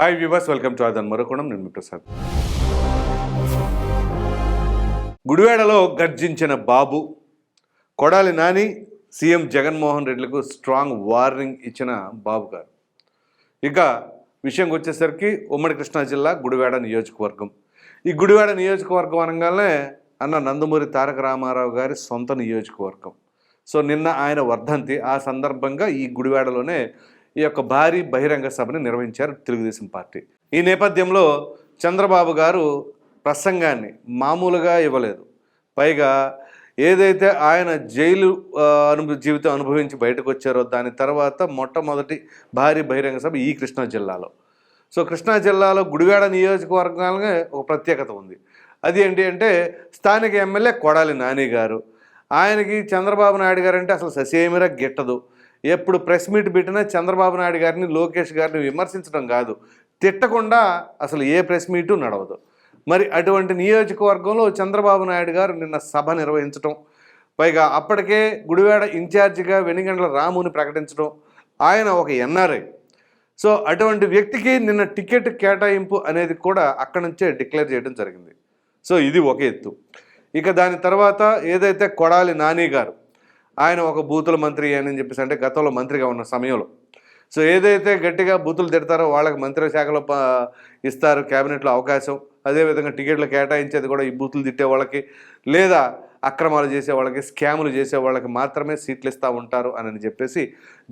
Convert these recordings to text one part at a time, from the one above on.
Hi viewers welcome to ఆదన్ మరొకడం నేను మీ ప్రసాద్. గుడివాడలో గర్జించిన బాబు కొడాలి నాని సీఎం జగన్మోహన్ రెడ్డిలకు స్ట్రాంగ్ వార్నింగ్ ఇచ్చిన బాబు గారు. ఇక విషయంకి వచ్చేసరికి ఉమ్మడి కృష్ణా జిల్లా గుడివాడ నియోజకవర్గం. ఈ గుడివాడ నియోజకవర్గం అనగానే అన్న నందమూరి తారక రామారావు గారి సొంత నియోజకవర్గం. సో నిన్న ఆయన వర్ధంతి. ఆ సందర్భంగా ఈ గుడివాడలోనే ఈ యొక్క భారీ బహిరంగ సభని నిర్వహించారు తెలుగుదేశం పార్టీ. ఈ నేపథ్యంలో చంద్రబాబు గారు ప్రసంగాన్ని మామూలుగా ఇవ్వలేదు. పైగా ఏదైతే ఆయన జైలు ఆ, అనుభవ జీవితం అనుభవించి బయటకు వచ్చారో దాని తర్వాత మొట్టమొదటి భారీ బహిరంగ సభ ఈ కృష్ణా జిల్లాలో. సో కృష్ణా జిల్లాలో గుడివాడ నియోజకవర్గాలనే ఒక ప్రత్యేకత ఉంది. అది ఏంటి అంటే స్థానిక ఎమ్మెల్యే కొడాలి నాని గారు ఆయనకి చంద్రబాబు నాయుడు గారు అంటే అసలు ససేమిరా గిట్టదు. ఎప్పుడు ప్రెస్ మీట్ పెట్టినా చంద్రబాబు నాయుడు గారిని లోకేష్ గారిని విమర్శించడం కాదు. తిట్టకుండా అసలు ఏ ప్రెస్ మీటు నడవదు. మరి అటువంటి నియోజకవర్గంలో చంద్రబాబు నాయుడు గారు నిన్న సభ నిర్వహించడం పైగా అప్పటికే గుడివాడ ఇన్ఛార్జిగా వెనిగండ్ల రాముని ప్రకటించడం ఆయన ఒక ఎన్ఆర్ఐ. సో అటువంటి వ్యక్తికి నిన్న టికెట్ కేటాయింపు అనేది కూడా అక్కడి నుంచే డిక్లేర్ చేయడం జరిగింది. సో ఇది ఒక ఎత్తు. ఇక దాని తర్వాత ఏదైతే కొడాలి నాని గారు ఆయన ఒక బూతుల మంత్రి అని చెప్పేసి అంటే గతంలో మంత్రిగా ఉన్న సమయంలో. సో ఏదైతే గట్టిగా బూతులు తిడతారో వాళ్ళకి మంత్రి శాఖలో ఇస్తారు క్యాబినెట్లో అవకాశం. అదేవిధంగా టికెట్లు కేటాయించేది కూడా ఈ బూతులు తిట్టే వాళ్ళకి లేదా అక్రమాలు చేసే వాళ్ళకి స్కాములు చేసే వాళ్ళకి మాత్రమే సీట్లు ఇస్తూ ఉంటారు అని చెప్పేసి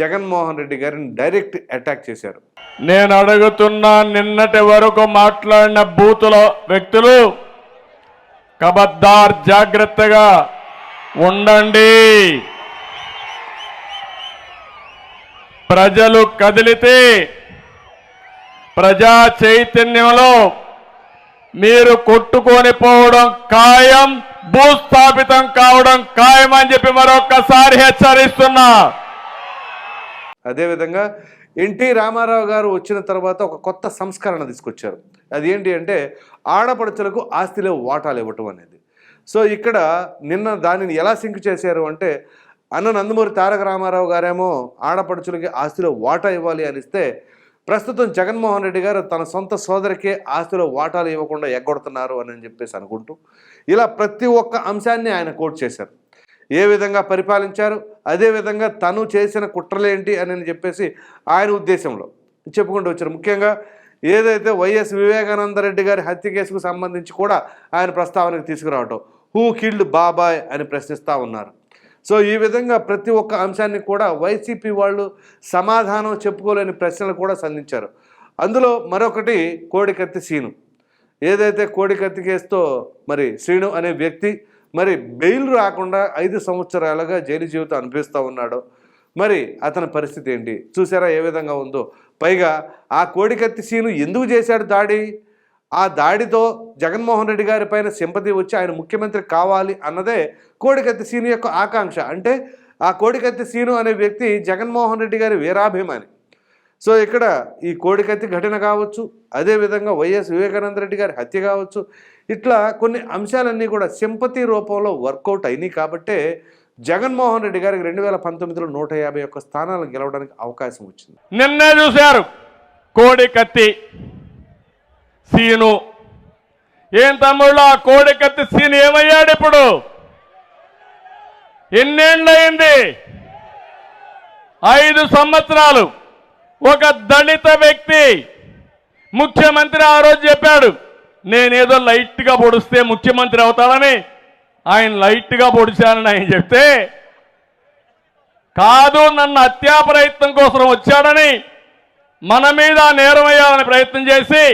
జగన్మోహన్ రెడ్డి గారిని డైరెక్ట్ అటాక్ చేశారు. నేను అడుగుతున్నా నిన్నటి వరకు మాట్లాడిన బూతుల వ్యక్తులు కబద్దార్ జాగ్రత్తగా ఉండండి. ప్రజలు కదిలితే ప్రజా చైతన్యంలో మీరు కొట్టుకొని పోవడం ఖాయం భూస్థాపితం కావడం ఖాయం అని చెప్పి మరొకసారి హెచ్చరిస్తున్నా. అదేవిధంగా ఎన్టీ రామారావు గారు వచ్చిన తర్వాత ఒక కొత్త సంస్కరణ తీసుకొచ్చారు. అది ఏంటి అంటే ఆడపడుచులకు ఆస్తిలో వాటాలు ఇవ్వటం అనేది. సో ఇక్కడ నిన్న దానిని ఎలా సింక్ చేశారు అంటే అన్న నందమూరి తారక రామారావు గారేమో ఆడపడుచులకి ఆస్తిలో వాటా ఇవ్వాలి అని ఇస్తే ప్రస్తుతం జగన్మోహన్ రెడ్డి గారు తన సొంత సోదరికే ఆస్తిలో వాటాలు ఇవ్వకుండా ఎగ్గొడుతున్నారు అని చెప్పేసి అనుకుంటూ ఇలా ప్రతి ఒక్క అంశాన్ని ఆయన కోట్ చేశారు. ఏ విధంగా పరిపాలించారు అదేవిధంగా తను చేసిన కుట్రలేంటి అని చెప్పేసి ఆయన ఉద్దేశంలో చెప్పుకుంటూ వచ్చారు. ముఖ్యంగా ఏదైతే వైఎస్ వివేకానంద రెడ్డి గారి హత్య కేసుకు సంబంధించి కూడా ఆయన ప్రస్తావనకు తీసుకురావటం హూ కిల్డ్ బాబాయ్ అని ప్రశ్నిస్తూ ఉన్నారు. సో ఈ విధంగా ప్రతి ఒక్క అంశాన్ని కూడా వైసీపీ వాళ్ళు సమాధానం చెప్పుకోలేని ప్రశ్నలు కూడా సంధించారు. అందులో మరొకటి కోడికత్తి సీను. ఏదైతే కోడికత్తి కేసుతో మరి శ్రీను అనే వ్యక్తి మరి బెయిల్ రాకుండా ఐదు సంవత్సరాలుగా జైలు జీవితం అనిపిస్తూ ఉన్నాడో. మరి అతని పరిస్థితి ఏంటి? చూసారా ఏ విధంగా ఉందో? పైగా ఆ కోడికత్తి సీను ఎందుకు చేశాడు దాడి? ఆ దాడితో జగన్మోహన్ రెడ్డి గారి పైన సింపతి వచ్చి ఆయన ముఖ్యమంత్రి కావాలి అన్నదే కోడికత్తి సీను యొక్క ఆకాంక్ష. అంటే ఆ కోడికత్తి సీను అనే వ్యక్తి జగన్మోహన్ రెడ్డి గారి వీరాభిమాని. సో ఇక్కడ ఈ కోడికత్తి ఘటన కావచ్చు అదేవిధంగా వైఎస్ వివేకానంద రెడ్డి గారి హత్య కావచ్చు ఇట్లా కొన్ని అంశాలన్నీ కూడా సింపతి రూపంలో వర్కౌట్ అయినాయి కాబట్టే జగన్మోహన్ రెడ్డి గారికి రెండు వేల పంతొమ్మిదిలో నూట యాభై ఒక్క స్థానాలు గెలవడానికి అవకాశం వచ్చింది. నిన్నే చూశారు కోడి కత్తి సీను. ఏం తమ్ముళ్ళు ఆ కోడికత్తి సీన్ సీను ఏమయ్యాడు ఇప్పుడు? ఎన్నేళ్ళయింది? ఐదు సంవత్సరాలు. ఒక దళిత వ్యక్తి. ముఖ్యమంత్రి ఆ రోజు చెప్పాడు నేనేదో లైట్గా పొడిస్తే ముఖ్యమంత్రి అవుతాడని ఆయన లైట్గా పొడిచానని ఆయన చెప్తే కాదు నన్ను హత్యా ప్రయత్నం కోసం వచ్చాడని మన మీద నేరం వేయాలని ప్రయత్నం చేసి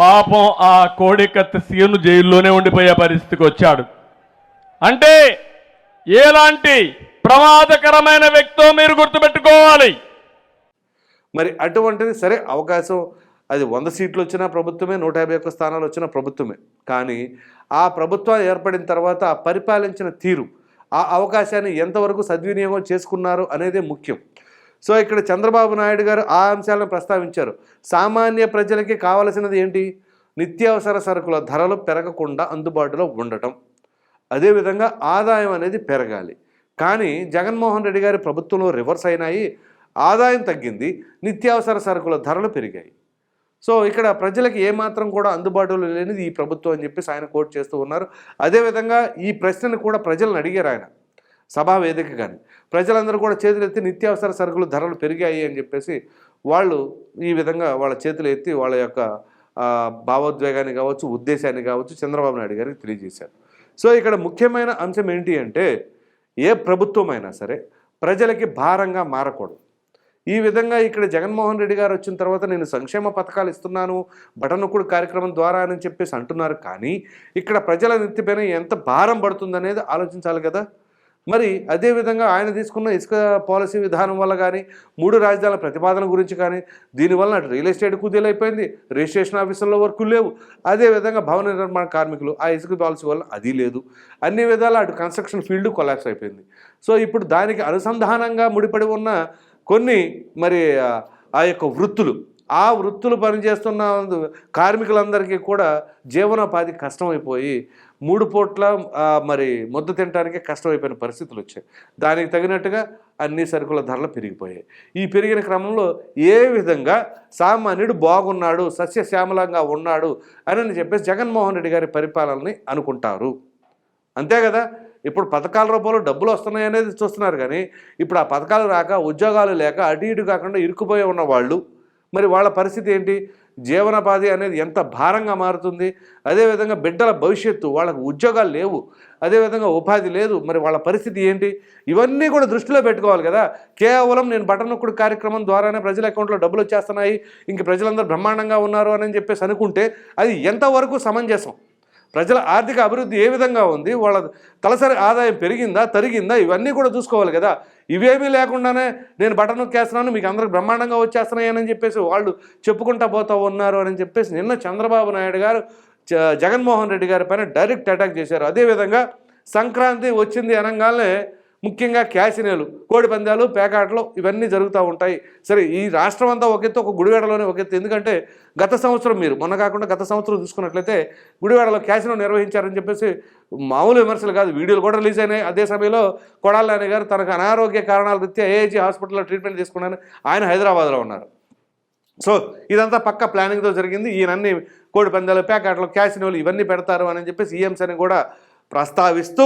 పాపం ఆ కోడికత్తి సీను జైల్లోనే ఉండిపోయే పరిస్థితికి వచ్చాడు. అంటే ఎలాంటి ప్రమాదకరమైన వ్యక్తో మీరు గుర్తుపెట్టుకోవాలి? మరి అటువంటిది సరే అవకాశం అది వంద సీట్లు వచ్చినా ప్రభుత్వమే నూట యాభై ఒక్క స్థానాలు వచ్చిన ప్రభుత్వమే. కానీ ఆ ప్రభుత్వం ఏర్పడిన తర్వాత ఆ పరిపాలించిన తీరు ఆ అవకాశాన్ని ఎంతవరకు సద్వినియోగం చేసుకున్నారు అనేదే ముఖ్యం. సో ఇక్కడ చంద్రబాబు నాయుడు గారు ఆ అంశాలను ప్రస్తావించారు. సామాన్య ప్రజలకి కావలసినది ఏంటి? నిత్యావసర సరుకుల ధరలు పెరగకుండా అందుబాటులో ఉండటం. అదేవిధంగా ఆదాయం అనేది పెరగాలి. కానీ జగన్మోహన్ రెడ్డి గారి ప్రభుత్వంలో రివర్స్ అయినాయి. ఆదాయం తగ్గింది. నిత్యావసర సరుకుల ధరలు పెరిగాయి. సో ఇక్కడ ప్రజలకు ఏమాత్రం కూడా అందుబాటులో లేనిది ఈ ప్రభుత్వం అని చెప్పేసి ఆయన కోట్ చేస్తూ ఉన్నారు. అదేవిధంగా ఈ ప్రశ్నను కూడా ప్రజలను అడిగారు ఆయన. సభా వేదిక కానీ. ప్రజలందరూ కూడా చేతులు ఎత్తి నిత్యావసర సరుకులు ధరలు పెరిగాయి అని చెప్పేసి వాళ్ళు ఈ విధంగా వాళ్ళ చేతులు ఎత్తి వాళ్ళ యొక్క భావోద్వేగాన్ని కావచ్చు ఉద్దేశాన్ని కావచ్చు చంద్రబాబు నాయుడు గారికి తెలియజేశారు. సో ఇక్కడ ముఖ్యమైన అంశం ఏంటి అంటే ఏ ప్రభుత్వమైనా సరే ప్రజలకి భారంగా మారకూడదు. ఈ విధంగా ఇక్కడ జగన్మోహన్ రెడ్డి గారు వచ్చిన తర్వాత నేను సంక్షేమ పథకాలు ఇస్తున్నాను బటనొక్కుడు కార్యక్రమం ద్వారా అని చెప్పేసి అంటున్నారు. కానీ ఇక్కడ ప్రజల నెత్తిపైన ఎంత భారం పడుతుందనేది ఆలోచించాలి కదా. మరి అదేవిధంగా ఆయన తీసుకున్న ఇసుక పాలసీ విధానం వల్ల కానీ మూడు రాజధానుల ప్రతిపాదన గురించి కానీ దీనివల్ల అటు రియల్ ఎస్టేట్ కుదేలైపోయింది రిజిస్ట్రేషన్ ఆఫీసుల్లో వర్కులు లేవు. అదేవిధంగా భవన నిర్మాణ కార్మికులు ఆ ఇసుక పాలసీ వల్ల అది లేదు. అన్ని విధాలు అటు కన్స్ట్రక్షన్ ఫీల్డ్ కొలాప్స్ అయిపోయింది. సో ఇప్పుడు దానికి అనుసంధానంగా ముడిపడి ఉన్న కొన్ని మరి ఆ- ఆ యొక్క వృత్తులు ఆ వృత్తులు పనిచేస్తున్న కార్మికులందరికీ కూడా జీవనోపాధి కష్టమైపోయి మూడు పూట్ల మరి ముద్ద తినడానికి కష్టమైపోయిన పరిస్థితులు వచ్చాయి. దానికి తగినట్టుగా అన్ని సరుకుల ధరలు పెరిగిపోయాయి. ఈ పెరిగిన క్రమంలో ఏ విధంగా సామాన్యుడు బాగున్నాడు సస్యశ్యామలంగా ఉన్నాడు అని చెప్పేసి జగన్మోహన్ రెడ్డి గారి పరిపాలనని అనుకుంటారు. అంతే కదా? ఇప్పుడు పథకాల రూపంలో డబ్బులు వస్తున్నాయి అనేది చూస్తున్నారు కానీ ఇప్పుడు ఆ పథకాలు రాక ఉద్యోగాలు లేక అటు ఇటు కాకుండా ఇరుక్కుపోయి ఉన్న వాళ్ళు మరి వాళ్ళ పరిస్థితి ఏంటి? జీవనోపాధి అనేది ఎంత భారంగా మారుతుంది అదేవిధంగా బిడ్డల భవిష్యత్తు వాళ్ళకు ఉద్యోగాలు లేవు అదేవిధంగా ఉపాధి లేదు మరి వాళ్ళ పరిస్థితి ఏంటి? ఇవన్నీ కూడా దృష్టిలో పెట్టుకోవాలి కదా. కేవలం నేను బటన్ నొక్కుడు కార్యక్రమం ద్వారానే ప్రజల అకౌంట్లో డబ్బులు వచ్చేస్తున్నాయి ఇంక ప్రజలందరూ బ్రహ్మాండంగా ఉన్నారు అని చెప్పేసి అనుకుంటే అది ఎంతవరకు సమంజసం? ప్రజల ఆర్థిక అభివృద్ధి ఏ విధంగా ఉంది? వాళ్ళ తలసరి ఆదాయం పెరిగిందా తరిగిందా? ఇవన్నీ కూడా చూసుకోవాలి కదా. ఇవేమీ లేకుండానే నేను బటన్ నొక్కేస్తున్నాను మీకు అందరికి బ్రహ్మాండంగా వచ్చేస్తున్నాయని చెప్పేసి వాళ్ళు చెప్పుకుంటా పోతా ఉన్నారు అని చెప్పేసి నిన్న చంద్రబాబు నాయుడు గారు జ- జగన్మోహన్ రెడ్డి గారి పైన డైరెక్ట్ అటాక్ చేశారు. అదేవిధంగా సంక్రాంతి వచ్చింది అనగానే ముఖ్యంగా క్యాసినేలు కోడి పందాలు పేకాటలు ఇవన్నీ జరుగుతూ ఉంటాయి. సరే ఈ రాష్ట్రం అంతా ఒకెత్తు ఒక గుడివాడలోనే ఒకెత్తు. ఎందుకంటే గత సంవత్సరం మీరు మొన్న కాకుండా గత సంవత్సరం చూసుకున్నట్లయితే గుడివాడలో క్యాసినో నిర్వహించారని చెప్పేసి మామూలు విమర్శలు కాదు. వీడియోలు కూడా రిలీజ్ అయినాయి. అదే సమయంలో కొడాలి నాని గారు తనకు అనారోగ్య కారణాల రీత్యా ఏఏజీ హాస్పిటల్లో ట్రీట్మెంట్ తీసుకున్నాను ఆయన హైదరాబాద్లో ఉన్నారు. సో ఇదంతా పక్క ప్లానింగ్తో జరిగింది. ఈయనన్నీ కోడి పందాలు ప్యాకెట్లు క్యాసినోలు ఇవన్నీ పెడతారు అని చెప్పేసి ఈఎంసీని కూడా ప్రస్తావిస్తూ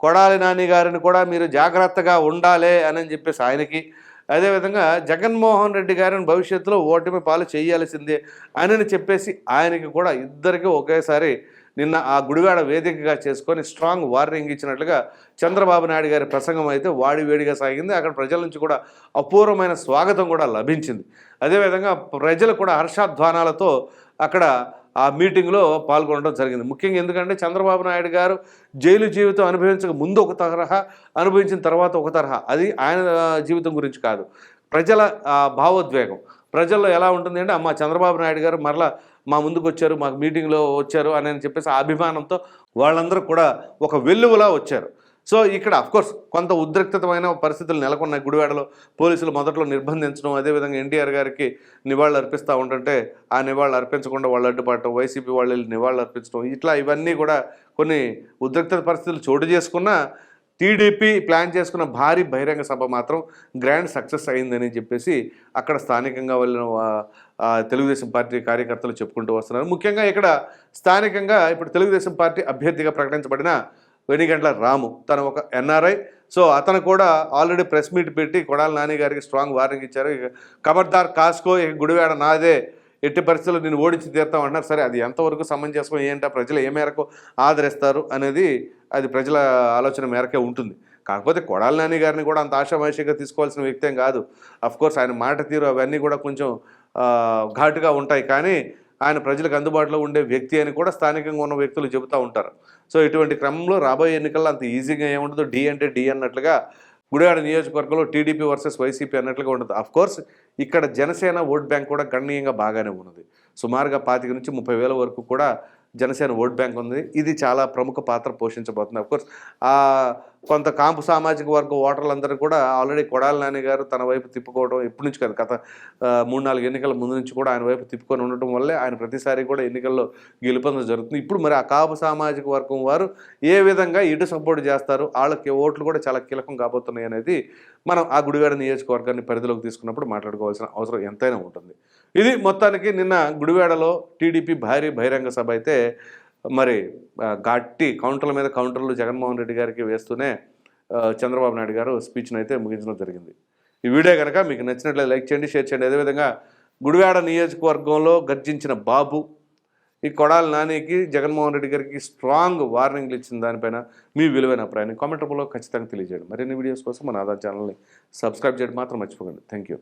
కొడాలి నాని గారిని కూడా మీరు జాగ్రత్తగా ఉండాలి అని చెప్పేసి ఆయనకి అదేవిధంగా జగన్మోహన్ రెడ్డి గారిని భవిష్యత్తులో ఓటమి పాలు చేయాల్సిందే అని చెప్పేసి ఆయనకి కూడా ఇద్దరికి ఒకేసారి నిన్న ఆ గుడివాడ వేదికగా చేసుకొని స్ట్రాంగ్ వార్నింగ్ ఇచ్చినట్లుగా చంద్రబాబు నాయుడు గారి ప్రసంగం అయితే వాడి వేడిగా సాగింది. అక్కడ ప్రజల నుంచి కూడా అపూర్వమైన స్వాగతం కూడా లభించింది. అదేవిధంగా ప్రజలు కూడా హర్షాధ్వానాలతో అక్కడ ఆ మీటింగ్లో పాల్గొనడం జరిగింది. ముఖ్యంగా ఎందుకంటే చంద్రబాబు నాయుడు గారు జైలు జీవితం అనుభవించక ముందు ఒక తరహా అనుభవించిన తర్వాత ఒక తరహా. అది ఆయన జీవితం గురించి కాదు. ప్రజల భావోద్వేగం. ప్రజల్లో ఎలా ఉంటుంది అంటే అమ్మ చంద్రబాబు నాయుడు గారు మరలా మా ముందుకు వచ్చారు మాకు మీటింగ్లో వచ్చారు అని చెప్పేసి ఆ అభిమానంతో వాళ్ళందరూ కూడా ఒక వెల్లువలా వచ్చారు. సో ఇక్కడ అఫ్కోర్స్ కొంత ఉద్రిక్తమైన పరిస్థితులు నెలకొన్నాయి. గుడివాడలో పోలీసులు మొదట్లో నిర్బంధించడం అదేవిధంగా ఎన్టీఆర్ గారికి నివాళులు అర్పిస్తూ ఉంటుంటే ఆ నివాళులు అర్పించకుండా వాళ్ళు అడ్డుపడటం వైసీపీ వాళ్ళు వెళ్ళి నివాళులు అర్పించడం ఇట్లా ఇవన్నీ కూడా కొన్ని ఉద్రిక్త పరిస్థితులు చోటు చేసుకున్న టీడీపీ ప్లాన్ చేసుకున్న భారీ బహిరంగ సభ మాత్రం గ్రాండ్ సక్సెస్ అయిందని చెప్పేసి అక్కడ స్థానికంగా వెళ్ళిన తెలుగుదేశం పార్టీ కార్యకర్తలు చెప్పుకుంటూ వస్తున్నారు. ముఖ్యంగా ఇక్కడ స్థానికంగా ఇప్పుడు తెలుగుదేశం పార్టీ అభ్యర్థిగా ప్రకటించబడిన వెనిగంట్ల రాము. తను ఒక ఎన్ఆర్ఐ. సో అతను కూడా ఆల్రెడీ ప్రెస్ మీట్ పెట్టి కొడాలి నాని గారికి స్ట్రాంగ్ వార్నింగ్ ఇచ్చారు. ఇక ఖబర్దార్ కాస్కో గుడివేడ గుడివాడ నాదే. ఎట్టి పరిస్థితుల్లో నేను ఓడించి తీరుతాం అంటున్నారు. సరే అది ఎంతవరకు సమంజసం ఏంటో? ప్రజలు ఏ మేరకు ఆదరిస్తారు అనేది అది ప్రజల ఆలోచన మేరకే ఉంటుంది. కాకపోతే కొడాలి నాని గారిని కూడా అంత ఆశామాషిగా తీసుకోవాల్సిన వ్యక్తి ఏం కాదు. అఫ్ కోర్స్ ఆయన మాట తీరు అవన్నీ కూడా కొంచెం ఘాటుగా ఉంటాయి. కానీ ఆయన ప్రజలకు అందుబాటులో ఉండే వ్యక్తి అని కూడా స్థానికంగా ఉన్న వ్యక్తులు చెబుతూ ఉంటారు. సో ఇటువంటి క్రమంలో రాబోయే ఎన్నికల్లో అంత ఈజీగా ఏముండదు. డి అంటే డి అన్నట్లుగా గుడివాడ నియోజకవర్గంలో టీడీపీ వర్సెస్ వైసీపీ అన్నట్లుగా ఉండదు అఫ్ కోర్స్ ఇక్కడ జనసేన ఓట్ బ్యాంక్ కూడా గణనీయంగా బాగానే ఉన్నది. సుమారుగా పాతిక నుంచి ముప్పై వేల వరకు కూడా జనసేన ఓట్ బ్యాంక్ ఉంది. ఇది చాలా ప్రముఖ పాత్ర పోషించబోతుంది. అఫ్కోర్స్ కొంత కాంపు సామాజిక వర్గ ఓటర్లందరూ కూడా ఆల్రెడీ కొడాలి నాని గారు తన వైపు తిప్పుకోవడం ఎప్పటి నుంచి కాదు. గత మూడు నాలుగు ఎన్నికల ముందు నుంచి కూడా ఆయన వైపు తిప్పుకొని ఉండటం వల్లే ఆయన ప్రతిసారి కూడా ఎన్నికల్లో గెలుపొందడం జరుగుతుంది. ఇప్పుడు మరి ఆ కాపు సామాజిక వర్గం వారు ఏ విధంగా ఇటు సపోర్ట్ చేస్తారు? వాళ్ళకి ఓట్లు కూడా చాలా కీలకం కాబోతున్నాయి అనేది మనం ఆ గుడివాడ నియోజకవర్గాన్ని పరిధిలోకి తీసుకున్నప్పుడు మాట్లాడుకోవాల్సిన అవసరం ఎంతైనా ఉంటుంది. ఇది మొత్తానికి నిన్న గుడివాడలో టీడీపీ భారీ బహిరంగ సభ అయితే మరి గట్టి కౌంటర్ల మీద కౌంటర్లు జగన్మోహన్ రెడ్డి గారికి వేస్తూనే చంద్రబాబు నాయుడు గారు స్పీచ్ను అయితే ముగించడం జరిగింది. ఈ వీడియో కనుక మీకు నచ్చినట్లయితే లైక్ చేయండి షేర్ చేయండి. అదేవిధంగా గుడివాడ నియోజకవర్గంలో గర్జించిన బాబు ఈ కొడాలి నానికి జగన్మోహన్ రెడ్డి గారికి స్ట్రాంగ్ వార్నింగ్లు ఇచ్చిన దానిపైన మీ విలువైన అభిప్రాయాన్ని కామెంట్ రూపంలో ఖచ్చితంగా తెలియజేయండి. మరిన్ని వీడియోస్ కోసం మన ఆధార్ ఛానల్ని సబ్స్క్రైబ్ చేయడం మాత్రం మర్చిపోకండి. Thank you